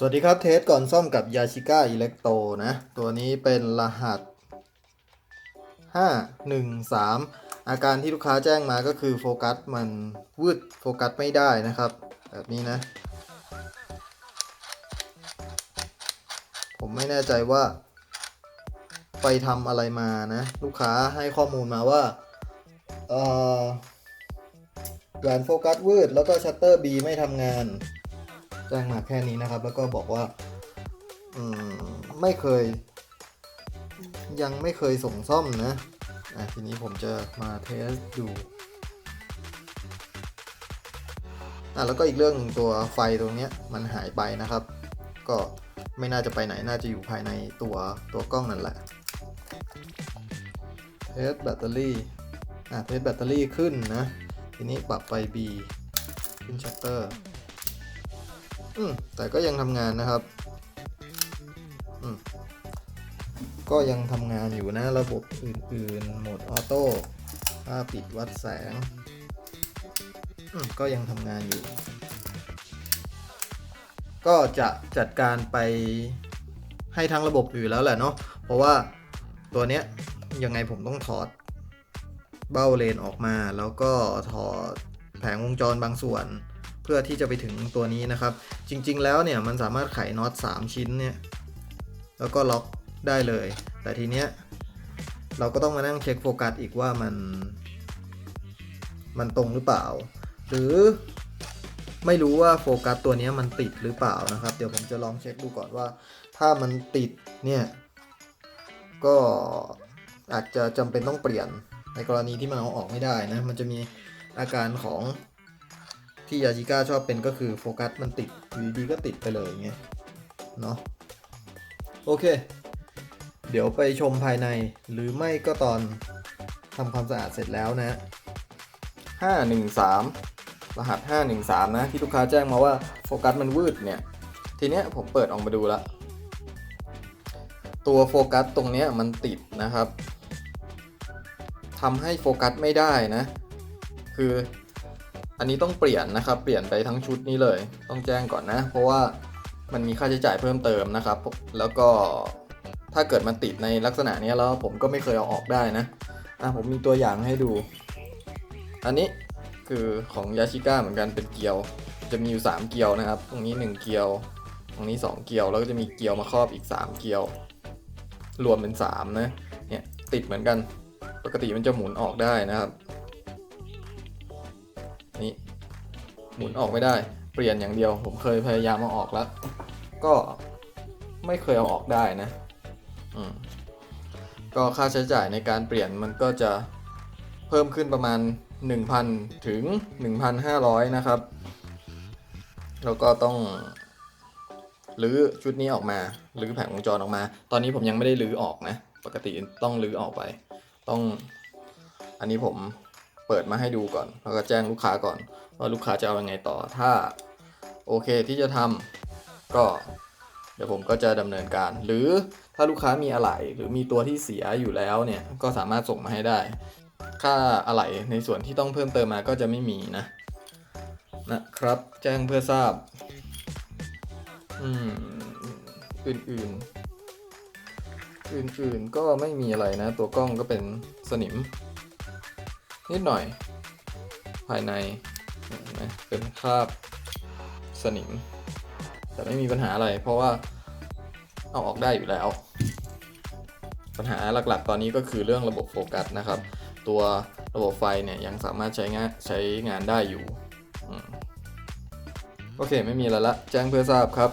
สวัสดีครับเทสก่อนซ่อมกับยาชิก้าอิเล็กโตนะ ตัวนี้เป็นรหัส 513 อาการที่ลูกค้าแจ้งมาก็คือโฟกัสมันวืดโฟกัสไม่ได้นะครับ แบบนี้นะ ผมไม่แน่ใจว่า ไปทำอะไรมานะ ลูกค้าให้ข้อมูลมาว่าเอ่อแหวนโฟกัสวืดแล้วก็ชัตเตอร์ B ไม่ทำงาน แจ้งมาแค่นี้นะครับ แล้วก็บอกว่าอืมไม่เคย ยังไม่เคยส่งซ่อมนะอะทีนี้ผมจะมาเทสดูอะแล้วก็อีกเรื่องหนึ่งตัวไฟตรงเนี้ยมันหายไปนะครับ ก็ไม่น่าจะไปไหนน่าจะอยู่ภายในตัวตัวกล้องนั่นแหละเทสแบตเตอรี่อะเทสแบตเตอรี่ขึ้นนะ ทีนี้ปรับไฟ B ขึ้นชัตเตอร์ อืมแต่ก็ยังทำงานนะครับอืมก็ยังทำงานอยู่นะระบบอื่นๆโหมดออโต้ถ้าปิดวัดแสงอืมก็ยังทำงานอยู่ ก็จะจัดการไปให้ทั้งระบบอื่แล้วแหละเนาะเพราะว่าตัวเนี้ยยังไงผมต้องถอดเบ้าเลนออกมา แล้วก็ถอดแผงวงจรบางส่วน พื่อที่จะไปถึงตัวนี้นะครับ จริงๆแล้วเนี่ยมันสามารถไขน็อต3 ชิ้นเนี่ยแล้วก็ล็อกได้เลย แต่ทีเนี้ยเราก็ต้องมานั่งเช็คโฟกัสอีกว่ามัน มันตรงหรือเปล่า หรือไม่รู้ว่าโฟกัสตัวนี้มันติดหรือเปล่านะครับ เดี๋ยวผมจะลองเช็คดูก่อนว่า ถ้ามันติดเนี่ย ก็อาจจะจำเป็นต้องเปลี่ยนในกรณีที่มันเอาออกไม่ได้นะ มันจะมีอาการของ ที่ยาจิก้าชอบเป็นก็คือโฟกัสมันติดอยู่ดีๆก็ติดไปเลยอย่างเงี้ยเนาะโอเค เดี๋ยวไปชมภายในหรือไม่ก็ตอนทำความสะอาดเสร็จแล้วนะ 513 รหัส 513 นะ ที่ลูกค้าแจ้งมาว่าโฟกัสมันวืดเนี่ย ทีเนี้ยผมเปิดออกมาดูแล้ว ตัวโฟกัสตรงเนี้ยมันติดนะครับทำให้โฟกัสไม่ได้นะ คือ อันนี้ต้องเปลี่ยนนะครับ เปลี่ยนไปทั้งชุดนี้เลย ต้องแจ้งก่อนนะ เพราะว่ามันมีค่าใช้จ่ายเพิ่มเติมนะครับ แล้วก็ถ้าเกิดมันติดในลักษณะนี้แล้วผมก็ไม่เคยเอาออกได้นะ อะผมมีตัวอย่างให้ดู อันนี้คือของยาชิก้าเหมือนกันเป็นเกลียว จะมีอยู่ 3 เกลียวนะครับ ตรงนี้ 1 เกลียว ตรงนี้ 2 เกลียว แล้วก็จะมีเกลียวมาครอบอีก 3 เกลียว รวมเป็น3นะ เนี่ยติดเหมือนกัน ปกติมันจะหมุนออกได้นะครับ หมุนออกไม่ได้ เปลี่ยนอย่างเดียว ผมเคยพยายามเอาออกแล้ว ก็ไม่เคยเอาออกได้นะ อืม ก็ค่าใช้จ่ายในการเปลี่ยนมันก็จะเพิ่มขึ้นประมาณ 1,000 ถึง 1,500 นะครับ แล้วก็ต้องรื้อชุดนี้ออกมารื้อแผงวงจรออกมา ตอนนี้ผมยังไม่ได้รื้อออกนะ ปกติต้องรื้อออกไป ต้อง อันนี้ผม เปิดมาให้ดูก่อน แล้วก็แจ้งลูกค้าก่อน ว่าลูกค้าจะเอาอยังไงต่อ ถ้าโอเคที่จะทำก็ เดี๋ยวผมก็จะดำเนินการ หรือถ้าลูกค้ามีอะไหล่หรือมีตัวที่เสียอยู่แล้วเนี่ยก็สามารถส่งมาให้ได้ ค่าอะไหล่ในส่วนที่ต้องเพิ่มเติมมาก็จะไม่มีนะนะครับ แจ้งเพื่อทราบ อืมอื่นๆ อื่นๆก็ไม่มีอะไรนะ ตัวกล้องก็เป็นสนิม นิดหน่อย ภายในนไหมเป็นคราบสนิม แต่ไม่มีปัญหาอะไร เพราะว่าเอาออกได้อยู่แล้ว ปัญหาหลักๆ ตอนนี้ก็คือเรื่องระบบโฟกัสนะครับ ตัวระบบไฟเนี่ยยังสามารถใช้งานใช้งานได้อยู่ โอเค ไม่มีอะไรละ แจ้งเพื่อทราบครับ